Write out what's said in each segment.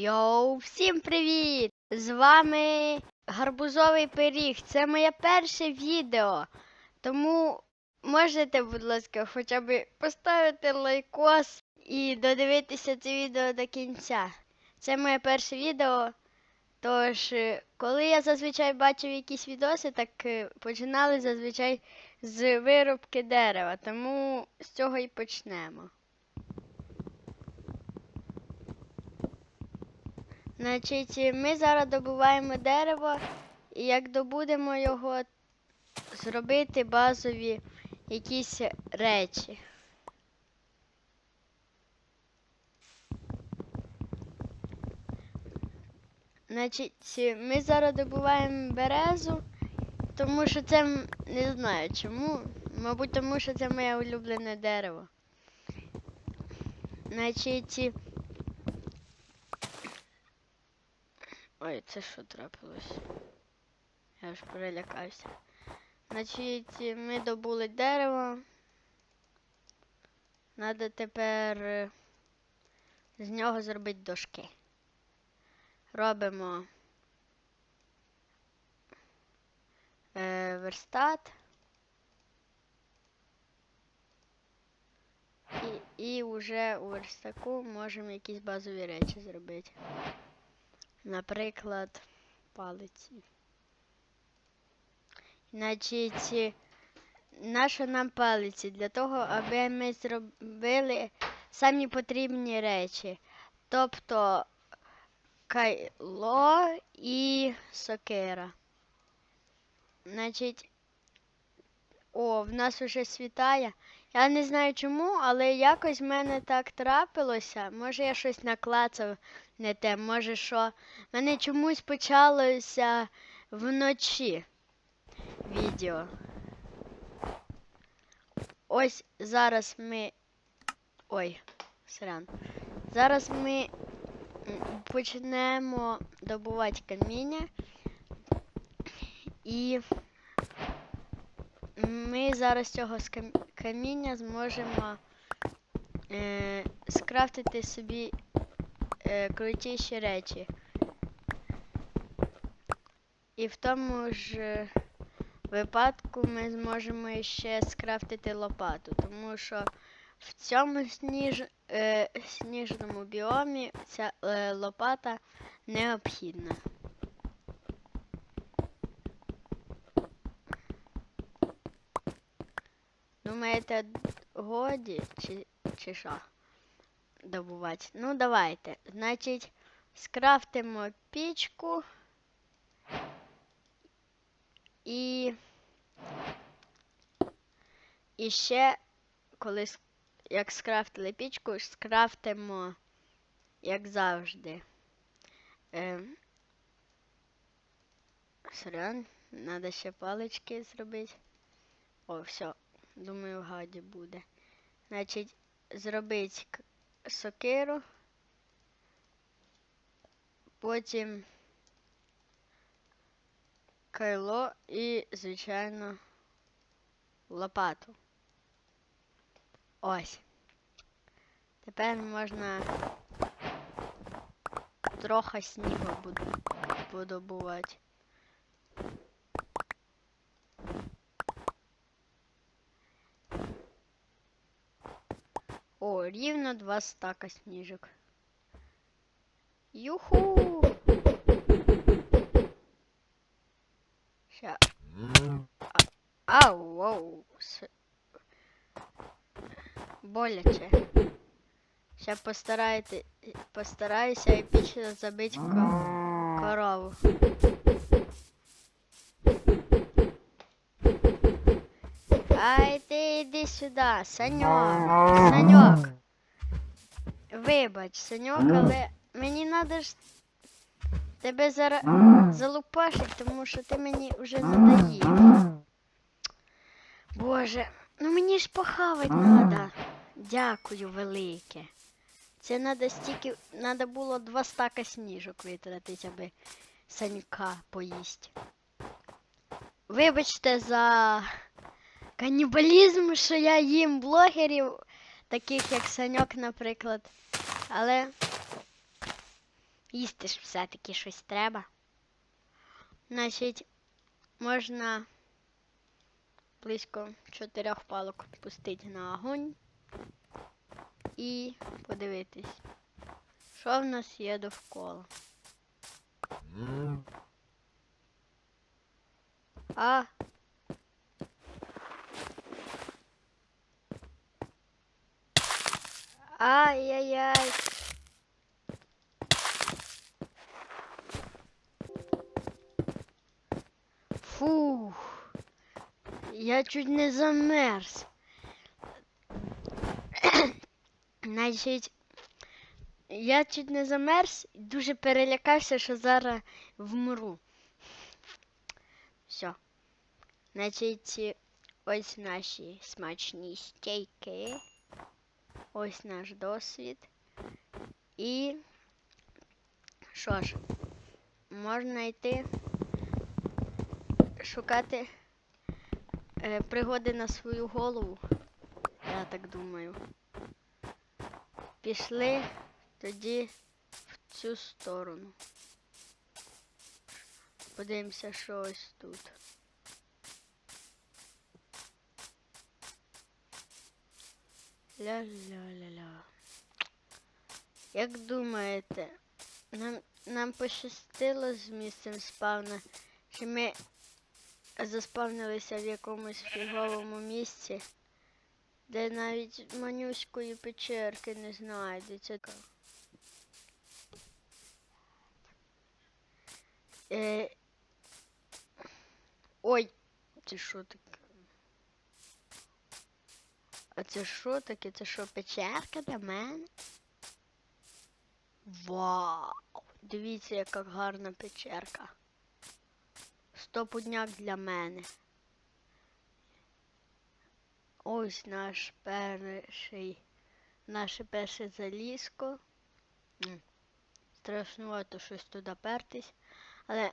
Йоу, всім привіт! З вами Гарбузовий пиріг. Це моє перше відео. Тому можете, будь ласка, хоча б поставити лайкос і додивитися це відео до кінця. Це моє перше відео. Тож, е, коли я зазвичай бачив якісь відоси, так е, починали зазвичай з вирубки дерева. Тому з цього і почнемо. Значить, ми зараз добуваємо дерево, і як добудемо його, зробити базові якісь речі. Значить, ми зараз добуваємо березу, тому що це не знаю чому. Мабуть, тому що це моє улюблене дерево. Значить. Ой, це що трапилось? Я ж перелякався. Значить, ми добули дерево. Надо тепер е, з нього зробити дошки. Робимо е, верстат. І, і вже у верстаку можемо якісь базові речі зробити. Наприклад, палиці. Значить, нащо нам палиці? Для того, аби ми зробили самі потрібні речі. Тобто кайло і сокира. Значить, о, в нас вже світає. Я не знаю чому, але якось в мене так трапилося. Може я щось наклацав не те, може що. Мене чомусь почалося вночі відео. Ось зараз ми. Ой, сран. Зараз ми почнемо добувати каміння. І ми зараз цього з каміння зможемо е, скрафтити собі е, крутіші речі. І в тому ж випадку ми зможемо ще скрафтити лопату, тому що в цьому сніж, е, сніжному біомі ця е, лопата необхідна. Думаєте, годі чи, що? добувати. Ну, давайте. Значить, скрафтимо пічку. І. І ще, коли як скрафтили пічку, скрафтимо, як завжди. Е, сорян, треба ще палички зробити. О, все. Думаю, гаді буде. Значить, зробить сокиру, потім кайло і, звичайно, лопату. Ось. Тепер можна трохи снігу подобувати. О, рівно два стака сніжок. Юху! Ща. Ау. С... Боляче. Ща постарайте, постараюся епічно ко- корову. Ай ти йди сюди, Саньок, Саньок. Вибач, Саньок, але мені треба ж тебе зараз залупашить, тому що ти мені вже надоїв. Боже, ну мені ж похавать треба. Дякую велике. Це треба стільки, треба було два стака сніжок витратити, аби Санька поїсть. Вибачте за канібалізм, що я їм блогерів, таких як Саньок, наприклад. Але Їсти ж все-таки щось треба. Значить, можна близько чотирьох палок пустити на огонь і подивитись, що в нас є довкола. А. Ай-яй-яй. Я чуть не замерз. Значить, я чуть не замерз і дуже перелякався, що зараз вмру. Все. Значить, ось наші смачні стейки. Ось наш досвід. І що ж, можна йти шукати е, пригоди на свою голову. Я так думаю. Пішли тоді в цю сторону. Подивимося, що ось тут. Ля-ля-ля-ля. Як думаєте, нам, нам пощастило з місцем спавна, чи ми заспавнилися в якомусь фіговому місці, де навіть манюської печерки не знайдеться. Е... Ой, це що таке? А це що таке? Це що, печерка для мене? Вау! Дивіться, яка гарна печерка. Стопудняк для мене. Ось наш перший, наше перше залізко. Страшнувато щось туди пертись. Але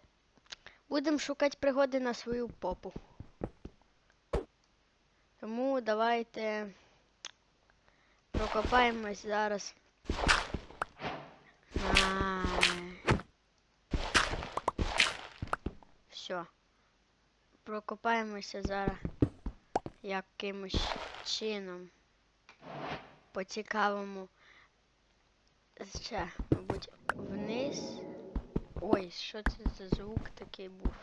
будемо шукати пригоди на свою попу. Тому давайте прокопаємось зараз. Все. Прокопаємося зараз якимось чином. По цікавому. Ще, мабуть, вниз. Ой, що це за звук такий був?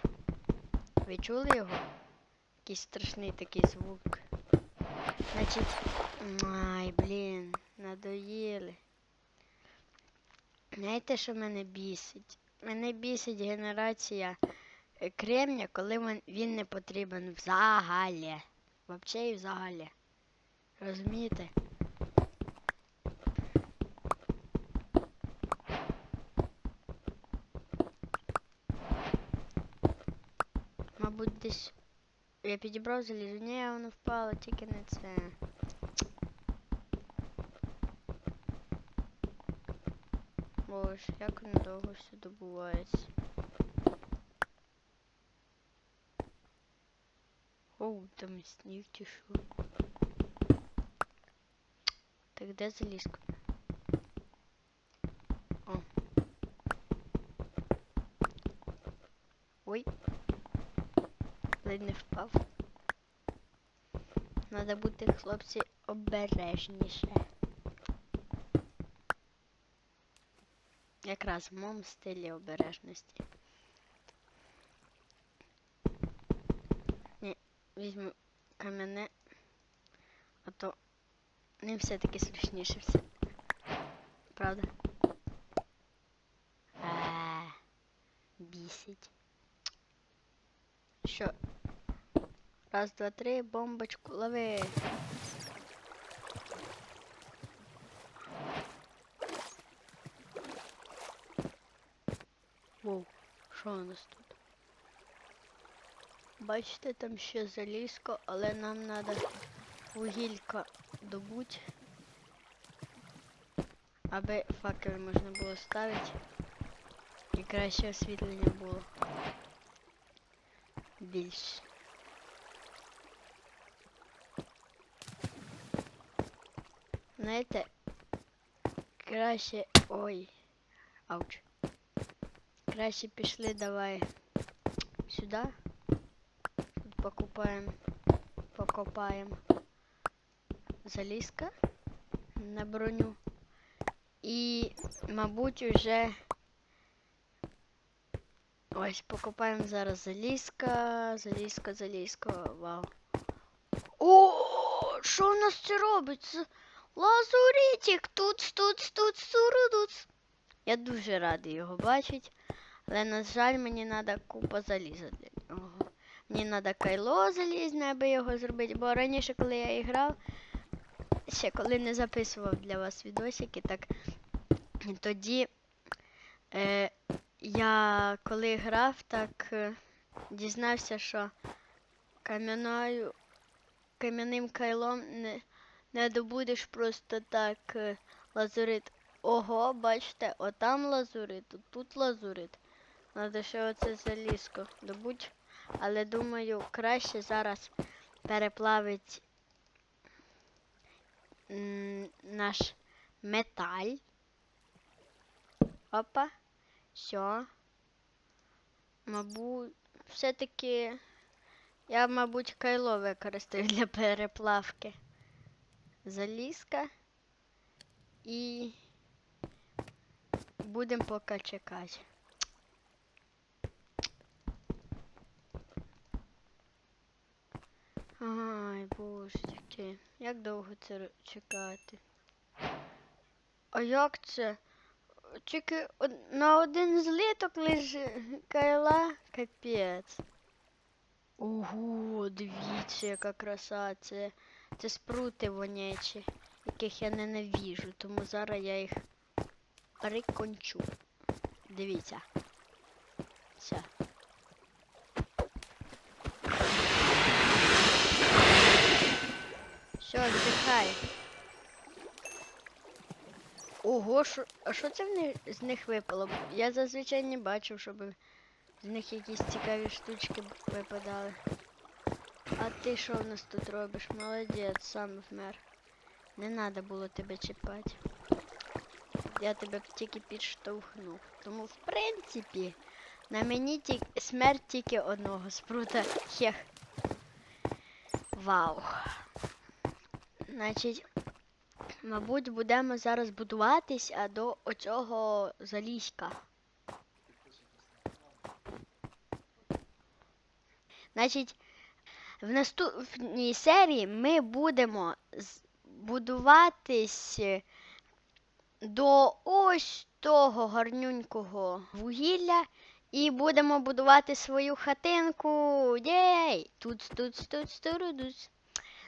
Ви чули його? Якийсь страшний такий звук. Значить. Ай, блін, надоїли. Знаєте, що мене бісить? Мене бісить генерація кремня, коли він, він не потрібен взагалі. Взагалі і взагалі. Розумієте? Мабуть, десь я підібрав залізо. Ні, воно впало, тільки не це. Боже, як воно довго все добувається. Там сніг чи що. Так? О. Ой. Ледь не впав. Надо бути, хлопці, обережніше. Якраз в моєму стилі обережності. Ні, візьму кам'яне, а то не все-таки страшніше все. Правда? А, бісить. Що? Раз, два, три, бомбочку лови. Воу, що у нас тут? Бачите, там ще залізко, але нам треба вугілька добуть, аби факели можна було ставити і краще освітлення було. Більше. Знаєте, краще... Ой. Ауч. Краще пішли, давай сюди. Тут покупаємо, покопаємо залізка на броню. І, мабуть, уже ось покупаємо зараз залізка, залізка, залізка. Вау. О, що в нас це робиться? Лазурітик, тут, тут, тут, сурудуц. Я дуже радий його бачити. Але, на жаль, мені треба купа заліза для нього. Мені треба кайло залізне, аби його зробити. Бо раніше, коли я грав, ще коли не записував для вас відосики, так тоді е, я коли грав, так е, дізнався, що кам'яною кам'яним кайлом не, не добудеш просто так е, лазурит. Ого, бачите, отам лазурит, тут лазурит. Надо ще оце залізко добуть. Але думаю, краще зараз переплавить наш металь. Опа. Все. Мабуть, все-таки я, мабуть, кайло використаю для переплавки. Залізка. І будемо поки чекати. Ай, божечки, як довго це чекати? А як це? Тільки на один злиток лише кайла капець. Ого, дивіться, яка краса. Це, це спрути вонячі, яких я ненавіжу, тому зараз я їх прикончу. Дивіться. Все. Віддихай. Ого, шо, а що це в них, з них випало? Я зазвичай не бачив, щоб з них якісь цікаві штучки випадали. А ти що в нас тут робиш? Молодець, сам вмер. Не треба було тебе чіпати. Я тебе тільки підштовхнув. Тому, в принципі, на мені ті... смерть тільки одного спрута. Хех. Вау. Значить, мабуть, будемо зараз будуватись до оцього залізька. Значить, в наступній серії ми будемо будуватись до ось того гарнюнького вугілля і будемо будувати свою хатинку. Єй! Тут, тут, тут, тут,